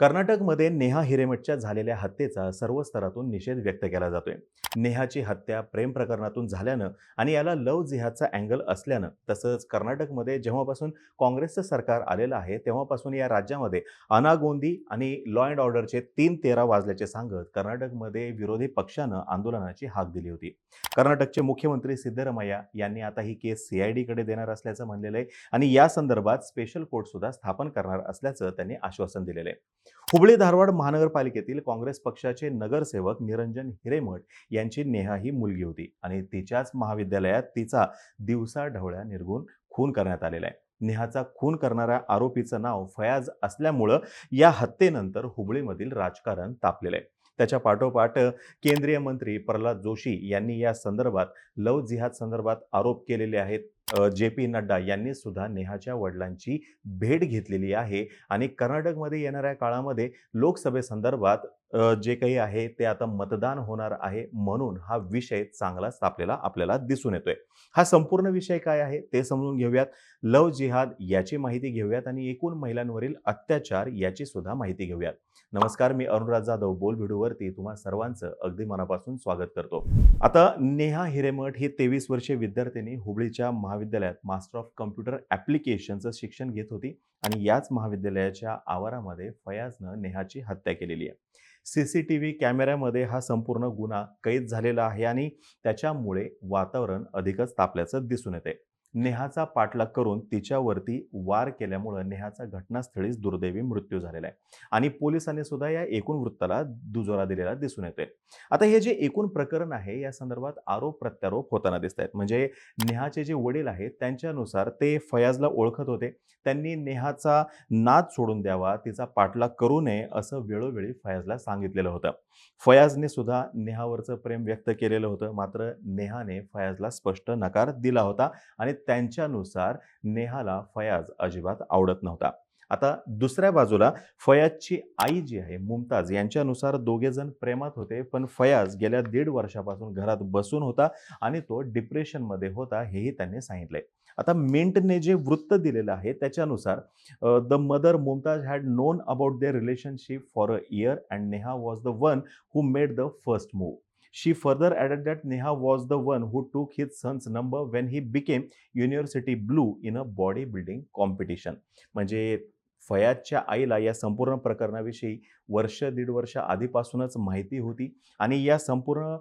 कर्नाटकमध्ये नेहा हिरेमठच्या झालेल्या हत्येचा सर्व स्तरातून निषेध व्यक्त केला जातोय. नेहाची हत्या प्रेम प्रकरणातून झाल्यानं आणि याला लव जिहादचा अँगल असल्यानं तसंच कर्नाटकमध्ये जेव्हापासून काँग्रेसचं सरकार आलेलं आहे तेव्हापासून या राज्यामध्ये अनागोंदी आणि लॉ अँड ऑर्डरचे तीन तेरा वाजल्याचे सांगत कर्नाटकमध्ये विरोधी पक्षानं आंदोलनाची हाक दिली होती. कर्नाटकचे मुख्यमंत्री सिद्धरमैया यांनी आता ही केस सीआयडीकडे देणार असल्याचं म्हणलेलं आहे आणि या संदर्भात स्पेशल कोर्ट सुद्धा स्थापन करणार असल्याचं त्यांनी आश्वासन दिलेलं आहे. हुबळी धारवाड महानगरपालिकेतील काँग्रेस पक्षाचे नगरसेवक निरंजन हिरेमठ यांची नेहा ही मुलगी होती आणि तिच्याच महाविद्यालयात तिचा दिवसा ढवळ्या निर्गुण खून करण्यात आलेला आहे. नेहाचा खून करणाऱ्या आरोपीचं नाव फयाज असल्यामुळं या हत्येनंतर हुबळीमधील राजकारण तापलेलं आहे. त्याच्या पाठोपाठ केंद्रीय मंत्री प्रल्हाद जोशी यांनी या संदर्भात लव जिहाद संदर्भात आरोप केलेले आहेत. जे पी नड्डा यांनी सुद्धा नेहाच्या वडिलांची भेट घेतलेली आहे. आणि कर्नाटकमध्ये येणाऱ्या काळामध्ये लोकसभेसंदर्भात जे काही आहे ते आता मतदान होणार आहे म्हणून हा विषय चांगलाच आपल्याला आपल्याला दिसून येतोय. हा संपूर्ण विषय काय आहे ते समजून घेऊयात. लव जिहाद याची माहिती घेऊयात आणि एकूण महिलांवरील अत्याचार याची सुद्धा माहिती घेऊयात. नमस्कार मी अरुणराज जाधव. बोल व्हिडिओवरती तुम्हा सर्वांचं अगदी मनापासून स्वागत करतो. आता नेहा हिरेमठ ही तेवीस वर्षीय विद्यार्थिनी हुबळीच्या महाविद्यालयात मास्टर ऑफ कम्प्युटर ॲप्लिकेशनचं शिक्षण घेत होती आणि याच महाविद्यालयाच्या आवारामध्ये फयाजनं नेहाची हत्या केलेली आहे. सी सी टी व्ही कॅमेऱ्यामध्ये हा संपूर्ण गुन्हा कैद झालेला आहे आणि त्याच्यामुळे वातावरण अधिकच तापल्याचं दिसून येते नेहाचा पाठलाग करून तिच्यावरती वार केल्यामुळं नेहाचा घटनास्थळीच दुर्दैवी मृत्यू झालेला आहे. आणि पोलिसांनी सुद्धा या एकूण वृत्ताला दुजोरा दिलेला दिसून येतोय. आता हे जे एकूण प्रकरण आहे या संदर्भात आरोप प्रत्यारोप होताना दिसत आहेत म्हणजे नेहाचे जे वडील आहेत त्यांच्यानुसार ते फयाजला ओळखत होते. त्यांनी नेहाचा नाद सोडून द्यावा तिचा पाठलाग करू नये असं वेळोवेळी फयाजला सांगितलेलं होतं. फयाजने सुद्धा नेहावरचं प्रेम व्यक्त केलेलं होतं. मात्र नेहाने फयाजला स्पष्ट नकार दिला होता आणि त्यांच्यानुसार नेहाला फयाज अजिबात आवडत नव्हता. आता दुसऱ्या बाजूला फयाजची आई जी आहे मुमताज यांच्यानुसार दोघेजण प्रेमात होते पण फयाज गेल्या दीड वर्षापासून घरात बसून होता आणि तो डिप्रेशनमध्ये होता हेही त्यांनी सांगितलंय. आता मिंटने जे वृत्त दिलेलं आहे त्याच्यानुसार the mother Mumtaz had known about their relationship for a year and Neha was the one who made the first move. She further added that Neha was the one who took his son's number when he became university blue in a body building competition. म्हणजे फयाजच्या आईला या संपूर्ण प्रकरणाविषयी वर्ष दीड वर्ष आधीपासूनच माहिती होती आणि या संपूर्ण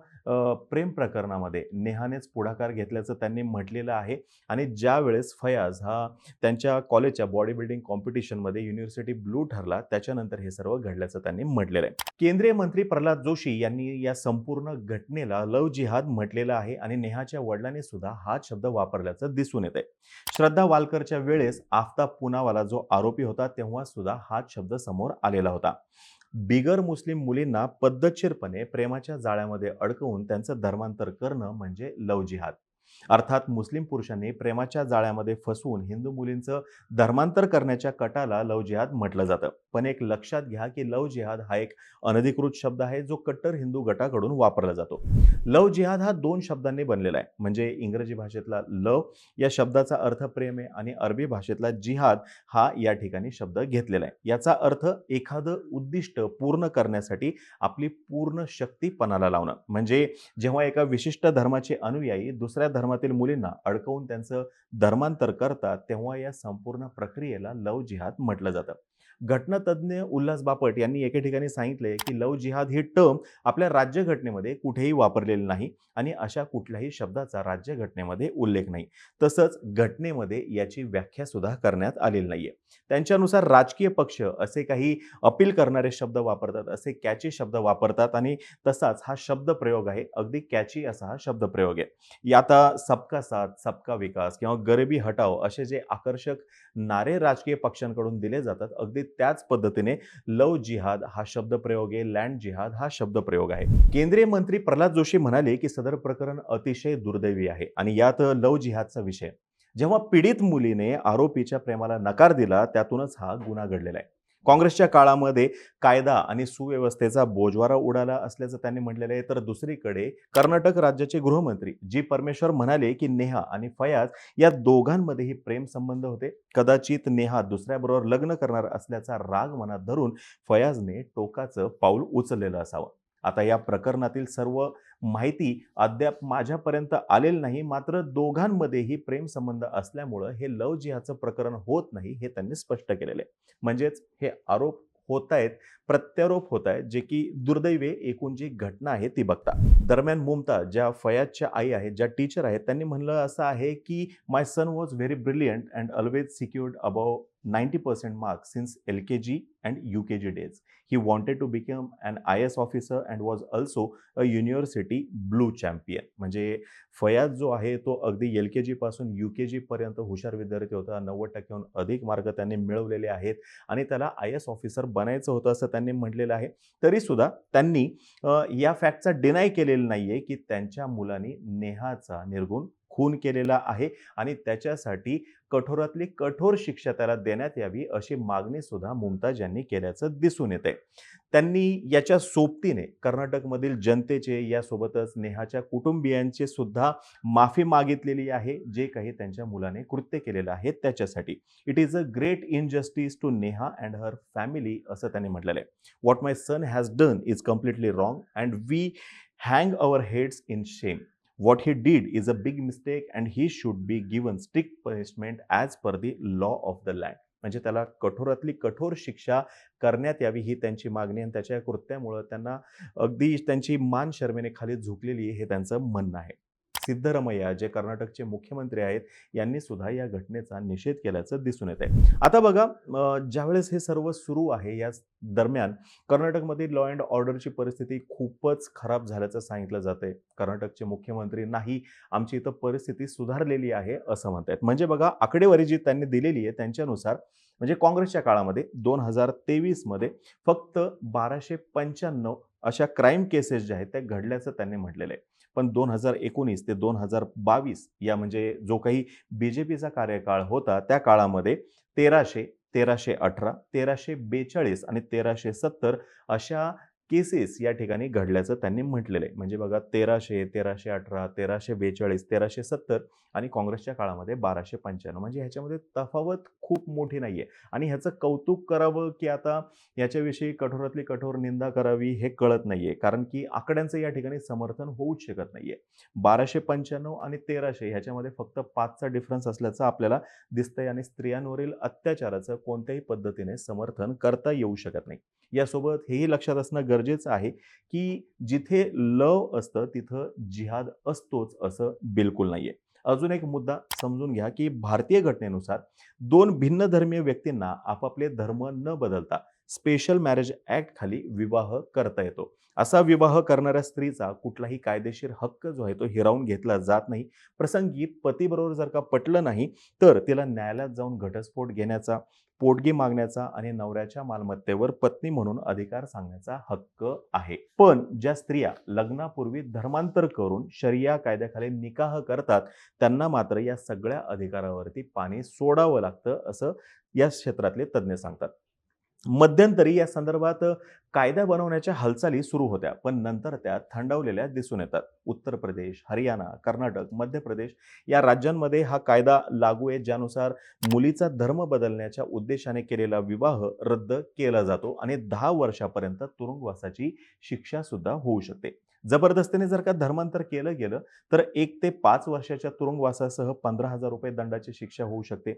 प्रेम प्रकरणामध्ये नेहानेच पुढाकार घेतल्याचं त्यांनी म्हटलेलं आहे आणि ज्यावेळेस फयाज हा त्यांच्या कॉलेजच्या बॉडी बिल्डिंग कॉम्पिटिशनमध्ये युनिव्हर्सिटी ब्लू ठरला त्याच्यानंतर हे सर्व घडल्याचं त्यांनी म्हटलेलं आहे. केंद्रीय मंत्री प्रल्हाद जोशी यांनी या संपूर्ण घटनेला लव जिहाद म्हटलेलं आहे आणि नेहाच्या वडिलांनी सुद्धा हाच शब्द वापरल्याचं दिसून येत आहे श्रद्धा वालकरच्या वेळेस आफताब पुनावाला जो आरोपी होता तेव्हा सुद्धा हा शब्द समोर आलेला होता. बिगर मुस्लिम मुलींना पद्धतशीरपणे प्रेमाच्या जाळ्यामध्ये अडकवून त्यांचं धर्मांतर करणं म्हणजे लव जिहाद. अर्थात मुस्लिम पुरुषांनी प्रेमाच्या जाळ्यामध्ये फसवून हिंदू मुलींचं धर्मांतर करण्याच्या कटाला लव जिहाद म्हटलं जातं. पण एक लक्षात घ्या की लव जिहाद हा एक अनधिकृत शब्द आहे जो कट्टर हिंदू गटाकडून वापरला जातो. लव जिहाद हा दोन शब्दांनी बनलेला आहे. म्हणजे इंग्रजी भाषेतला लव या शब्दाचा अर्थ प्रेम आहे आणि अरबी भाषेतला जिहाद हा या ठिकाणी शब्द घेतलेला आहे. याचा अर्थ एखादं उद्दिष्ट पूर्ण करण्यासाठी आपली पूर्ण शक्ती पणाला लावणं. म्हणजे जेव्हा एका विशिष्ट धर्माचे अनुयायी दुसऱ्या धर्म आश्रमातील मुलींना अडकवून त्यांचं धर्मांतर करतात तेव्हा या संपूर्ण प्रक्रियेला लव जिहाद म्हटलं जातं. घटनातज्ञ उल्हास बापट यांनी एके ठिकाणी सांगितले की लव जिहाद ही टर्म आपल्या राज्यघटनेमध्ये कुठेही वापरलेली नाही आणि अशा कुठल्याही शब्दाचा राज्यघटनेमध्ये उल्लेख नाही. तसंच घटनेमध्ये याची व्याख्या सुद्धा करण्यात आलेली नाहीये. त्यांच्यानुसार राजकीय पक्ष असे काही अपील करणारे शब्द वापरतात असे कॅची शब्द वापरतात आणि तसाच हा शब्द प्रयोग आहे. अगदी कॅची असा हा शब्द प्रयोग आहे. आता सबका साथ सबका विकास किंवा गरिबी हटाव असे जे आकर्षक नारे राजकीय पक्षांकडून दिले जातात अगदी त्याच पद्धतीने लव जिहाद हा शब्द प्रयोग आहे लँड जिहाद हा शब्द प्रयोग आहे. केंद्रीय मंत्री प्रल्हाद जोशी म्हणाले की सदर प्रकरण अतिशय दुर्दैवी आहे आणि यात लव जिहादचा विषय जेव्हा पीडित मुलीने आरोपीच्या प्रेमाला नकार दिला त्यातूनच हा गुन्हा घडलेला आहे. काँग्रेसच्या काळामध्ये कायदा आणि सुव्यवस्थेचा बोजवारा उडाला असल्याचं त्यांनी म्हटलेलं आहे. तर दुसरीकडे कर्नाटक राज्याचे गृहमंत्री जी परमेश्वर म्हणाले की नेहा आणि फयाज या दोघांमध्येही प्रेमसंबंध होते. कदाचित नेहा दुसऱ्याबरोबर लग्न करणार असल्याचा राग मनात धरून फयाजने टोकाचं पाऊल उचललेलं असावं. आता या प्रकरणातील सर्व माहिती अद्याप माझ्यापर्यंत आलेली नाही. मात्र दोघांमध्येही प्रेमसंबंध असल्यामुळं हे लव जिहाचं प्रकरण होत नाही हे त्यांनी स्पष्ट केलेलं आहे. म्हणजेच हे आरोप होत आहेत प्रत्यारोप होत आहेत जे की दुर्दैवे एकूण जी घटना आहे ती बघता. दरम्यान मुमता ज्या फयाजच्या आई आहेत ज्या टीचर आहेत त्यांनी म्हणलं असं आहे की my son was very brilliant and always secured above ninety percent marks since L K G and U K G days he wanted to become was I S officer and was blue champion म्हणजे फयाज जो आहे तो अगदी L K जीपासून you के जीपर्यंत हुशार विद्यार्थी होता. नव्वद टक्क्याहून अधिक मार्क त्यांनी मिळवलेले आहेत आणि त्याला आय एस ऑफिसर बनायचं होतं असं त्यांनी म्हटलेलं आहे. तरीसुद्धा त्यांनी या फॅक्टचा डिनाय केलेलं नाही आहे की त्यांच्या मुलांनी नेहाचा निर्गुण खून केलेला आहे आणि त्याच्यासाठी कठोरातली कठोर शिक्षा त्याला देण्यात यावी अशी मागणी सुद्धा मुमताज यांनी केल्याचं दिसून येते त्यांनी याच्या सोबतीने कर्नाटकमधील जनतेचे यासोबतच नेहाच्या कुटुंबियांचे सुद्धा माफी मागितलेली आहे जे काही त्यांच्या मुलाने कृत्य केलेलं आहे त्याच्यासाठी. It is a great injustice to Neha and her family असं त्यांनी म्हटलेलं आहे. What my son has done is completely wrong and we hang our heads in shame what he did is a big mistake and he should be given strict punishment as per the law of the land. म्हणजे त्याला कठोरातली कठोर शिक्षा करण्यात यावी ही त्यांची मागणी आणि त्याच्या कृत्यामुळं त्यांना अगदी त्यांची मान शर्मेने खाली झुकलेली हे त्यांचं म्हणणं आहे. सिद्धरमैया जे कर्नाटकचे मुख्यमंत्री आहेत यांनी सुद्धा या घटनेचा निषेध केल्याचं दिसून येत आहे आता बघा ज्यावेळेस हे सर्व सुरू आहे या दरम्यान कर्नाटकमध्ये लॉ अँड ऑर्डरची परिस्थिती खूपच खराब झाल्याचं सांगितलं जाते कर्नाटकचे मुख्यमंत्री नाही आमची इथं परिस्थिती सुधारलेली आहे असं म्हणत आहेत म्हणजे बघा आकडेवारी जी त्यांनी दिलेली आहे त्यांच्यानुसार म्हणजे काँग्रेसच्या काळामध्ये दोन हजार तेवीसमध्ये फक्त बाराशे पंच्याण्णव अशा क्राईम केसेस ज्या आहेत त्या घडल्याचं त्यांनी म्हटलेलं आहे. पण दोन हजार एकोणीस ते दोन हजार बावीस या म्हणजे जो काही बी जे पीचा कार्यकाळ होता त्या काळामध्ये तेराशे तेराशे अठरा तेराशे बेचाळीस आणि तेराशे सत्तर अशा केसेस या ठिकाणी घडल्याचं त्यांनी म्हटलेलं आहे. म्हणजे बघा तेराशे तेराशे अठरा तेराशे बेचाळीस तेराशे सत्तर आणि काँग्रेसच्या काळामध्ये बाराशे पंच्याण्णव. म्हणजे ह्याच्यामध्ये तफावत खूप मोठी नाही आहे आणि ह्याचं कौतुक करावं की आता याच्याविषयी कठोरातली कठोर निंदा करावी हे कळत नाही आहे कारण की आकड्यांचं या ठिकाणी समर्थन होऊच शकत नाही आहे बाराशे पंच्याण्णव आणि तेराशे ह्याच्यामध्ये फक्त पाचचा डिफरन्स असल्याचं आपल्याला दिसतंय आणि स्त्रियांवरील अत्याचाराचं कोणत्याही पद्धतीने समर्थन करता येऊ शकत नाही. यासोबत हेही लक्षात असणं गरजेचं गरजेचं आहे की जिथे लव असतं तिथं जिहाद असतोच असं बिलकुल नाही आहे अजून एक मुद्दा समजून घ्या की भारतीय घटनेनुसार दोन भिन्न धर्मीय व्यक्तींना आपापले धर्म न बदलता स्पेशल मॅरेज ॲक्ट खाली विवाह करता येतो. असा विवाह करणाऱ्या स्त्रीचा कुठलाही कायदेशीर हक्क जो आहे तो हिरावून घेतला जात नाही. प्रसंगी पतीबरोबर जर का पटलं नाही तर तिला न्यायालयात जाऊन घटस्फोट घेण्याचा पोटगी मागण्याचा आणि नवऱ्याच्या मालमत्तेवर पत्नी म्हणून अधिकार सांगण्याचा हक्क आहे. पण ज्या स्त्रिया लग्नापूर्वी धर्मांतर करून शरिया कायद्याखाली निकाह करतात त्यांना मात्र या सगळ्या अधिकारावरती पाणी सोडावं लागतं असं या क्षेत्रातले तज्ज्ञ सांगतात. मध्यंतरी या संदर्भात कायदा बनवण्याच्या हालचाली सुरू होत्या पण नंतर त्या थंडावलेल्या दिसून येतात. उत्तर प्रदेश हरियाणा कर्नाटक मध्य प्रदेश या राज्यांमध्ये हा कायदा लागू आहे ज्यानुसार मुलीचा धर्म बदलण्याच्या उद्देशाने केलेला विवाह रद्द केला जातो आणि दहा वर्षापर्यंत तुरुंगवासाची शिक्षा सुद्धा होऊ शकते. जबरदस्तीने जर का धर्मांतर केलं गेलं तर एक ते पाच वर्षाच्या तुरुंगवासासह पंधरा हजार रुपये दंडाची शिक्षा होऊ शकते.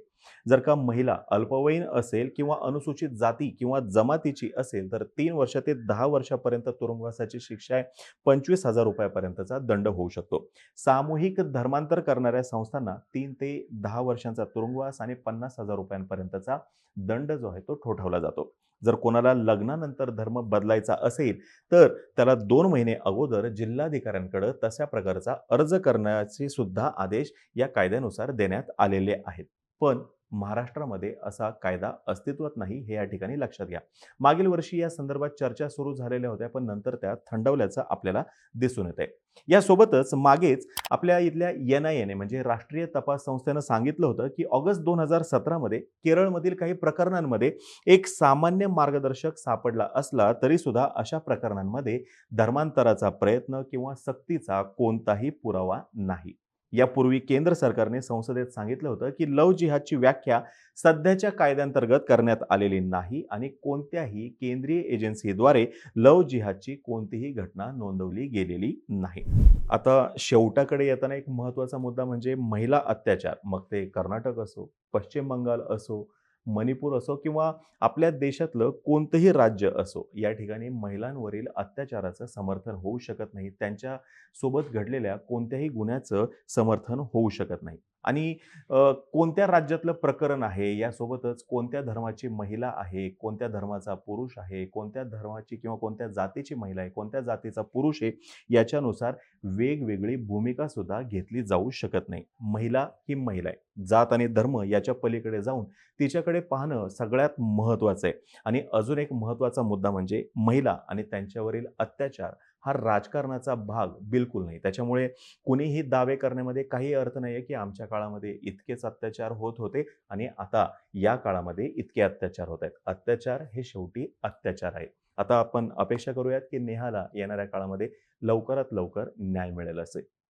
जर का महिला अल्पवयीन असेल किंवा अनुसूचित जाती किंवा जमातीची असेल तर तीन वर्ष ते दहा वर्षापर्यंत तुरुंगवासाची शिक्षा आहे. पंचवीस हजार रुपयापर्यंतचा दंड होऊ शकतो. सामूहिक धर्मांतर करणाऱ्या संस्थांना तीन ते दहा वर्षांचा तुरुंगवास आणि पन्नास हजार रुपयांपर्यंतचा दंड जो आहे तो ठोठावला जातो. जर कोणाला लग्नानंतर धर्म बदलायचा असेल तर त्याला दोन महिने अगोदर जिल्हाधिकाऱ्यांकडे तशा प्रकारचा अर्ज करण्याचे सुद्धा आदेश या कायद्यानुसार देण्यात आलेले आहेत. पण महाराष्ट्रामध्ये असा कायदा अस्तित्वात नाही हे या ठिकाणी लक्षात घ्या. मागील वर्षी या संदर्भात चर्चा सुरू झालेल्या होत्या पण नंतर त्या थंडवल्याचं आपल्याला दिसून येत आहे यासोबतच मागेच आपल्या इथल्या एन आय एने म्हणजे राष्ट्रीय तपास संस्थेनं सांगितलं होतं की ऑगस्ट दोन हजार सतरामध्ये केरळमधील काही प्रकरणांमध्ये एक सामान्य मार्गदर्शक सापडला असला तरी सुद्धा अशा प्रकरणांमध्ये धर्मांतराचा प्रयत्न किंवा सक्तीचा कोणताही पुरावा नाही. यापूर्वी केंद्र सरकारने संसदेत सांगितलं होतं की लव जिहादची व्याख्या सध्याच्या कायद्यांतर्गत करण्यात आलेली नाही आणि कोणत्याही केंद्रीय एजन्सीद्वारे लव जिहादची कोणतीही घटना नोंदवली गेलेली नाही. आता शेवटाकडे येताना एक महत्त्वाचा मुद्दा म्हणजे महिला अत्याचार. मग ते कर्नाटक असो पश्चिम बंगाल असो मणिपूर असो किंवा आपल्या देशातलं कोणतंही राज्य असो या ठिकाणी महिलांवरील अत्याचाराचं समर्थन होऊ शकत नाही. त्यांच्यासोबत घडलेल्या कोणत्याही गुन्ह्याचं समर्थन होऊ शकत नाही. आणि कोणत्या राज्यातलं प्रकरण आहे? यासोबतच कोणत्या धर्माची महिला आहे? कोणत्या धर्माचा पुरुष आहे? कोणत्या धर्माची किंवा कोणत्या जातीची महिला आहे? कोणत्या जातीचा पुरुष आहे? याच्यानुसार वेगवेगळी भूमिका सुद्धा घेतली जाऊ शकत नाही. महिला ही महिला आहे. जात आणि धर्म याच्या पलीकडे जाऊन तिच्याकडे पाहणं सगळ्यात महत्त्वाचं आहे. आणि अजून एक महत्त्वाचा मुद्दा म्हणजे महिला आणि त्यांच्यावरील अत्याचार हा राजकारणाचा भाग बिलकुल नाही. त्याच्यामुळे कुणीही दावे करण्यामध्ये काही अर्थ नाही आहे की आमच्या काळामध्ये इतकेच अत्याचार होत होते आणि आता या काळामध्ये इतके अत्याचार होत आहेत. अत्याचार हे शेवटी अत्याचार आहेत आता आपण अपेक्षा करूयात की नेहाला येणाऱ्या काळामध्ये लवकरात लवकर न्याय मिळेल असे.